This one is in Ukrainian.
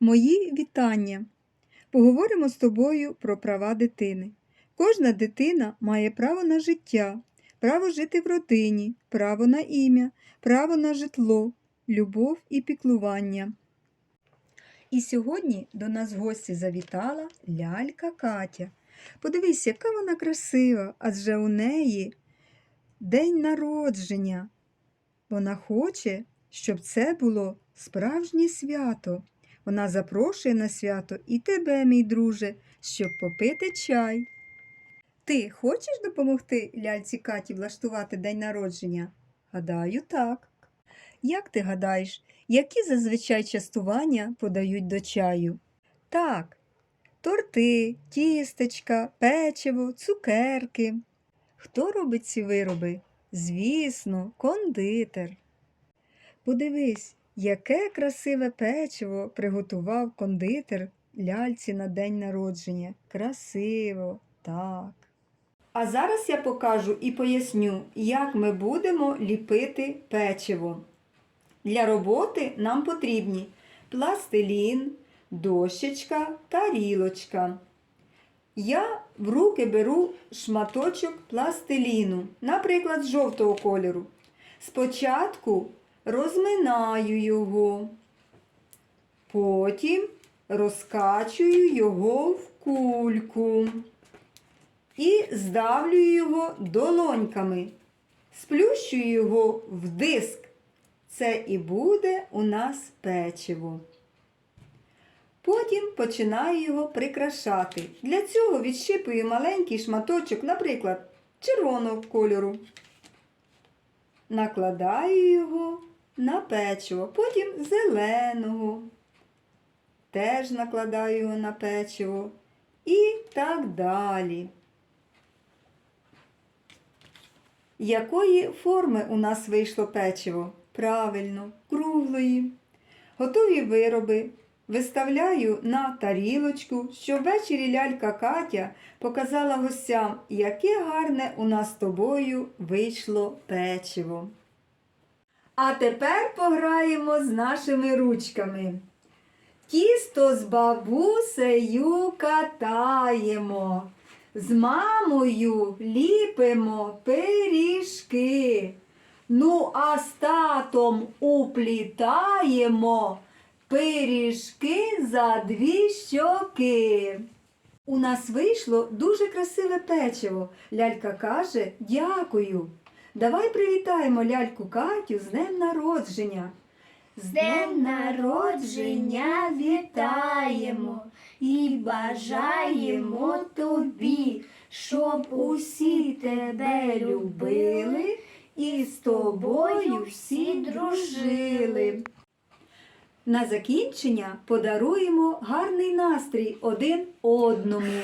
Мої вітання. Поговоримо з тобою про права дитини. Кожна дитина має право на життя, право жити в родині, право на ім'я, право на житло, любов і піклування. І сьогодні до нас в гості завітала лялька Катя. Подивись, яка вона красива, адже у неї день народження. Вона хоче, щоб це було справжнє свято. Вона запрошує на свято і тебе, мій друже, щоб попити чай. Ти хочеш допомогти ляльці Каті влаштувати день народження? Гадаю, так. Як ти гадаєш, які зазвичай частування подають до чаю? Так, торти, тістечка, печиво, цукерки. Хто робить ці вироби? Звісно, кондитер. Подивись, яке красиве печиво приготував кондитер ляльці на день народження. Красиво, так. А зараз я покажу і поясню, як ми будемо ліпити печиво. Для роботи нам потрібні пластилін, дощечка, тарілочка. Я в руки беру шматочок пластиліну, наприклад, жовтого кольору. Спочатку розминаю його, потім розкачую його в кульку і здавлюю його долоньками, сплющую його в диск. Це і буде у нас печиво. Потім починаю його прикрашати. Для цього відщипую маленький шматочок, наприклад, червоного кольору. Накладаю його на печиво, потім зеленого. Теж накладаю його на печиво і так далі. Якої форми у нас вийшло печиво? Правильно, круглої. Готові вироби виставляю на тарілочку, щоб ввечері лялька Катя показала гостям, яке гарне у нас з тобою вийшло печиво. А тепер пограємо з нашими ручками. Тісто з бабусею катаємо, з мамою ліпимо пиріжки. Ну, а з татом уплітаємо пиріжки за дві щоки. У нас вийшло дуже красиве печиво. Лялька каже дякую. Давай привітаємо ляльку Катю з днем народження. З днем народження вітаємо і бажаємо тобі, щоб усі тебе любили і з тобою всі дружили. На закінчення подаруємо гарний настрій один одному.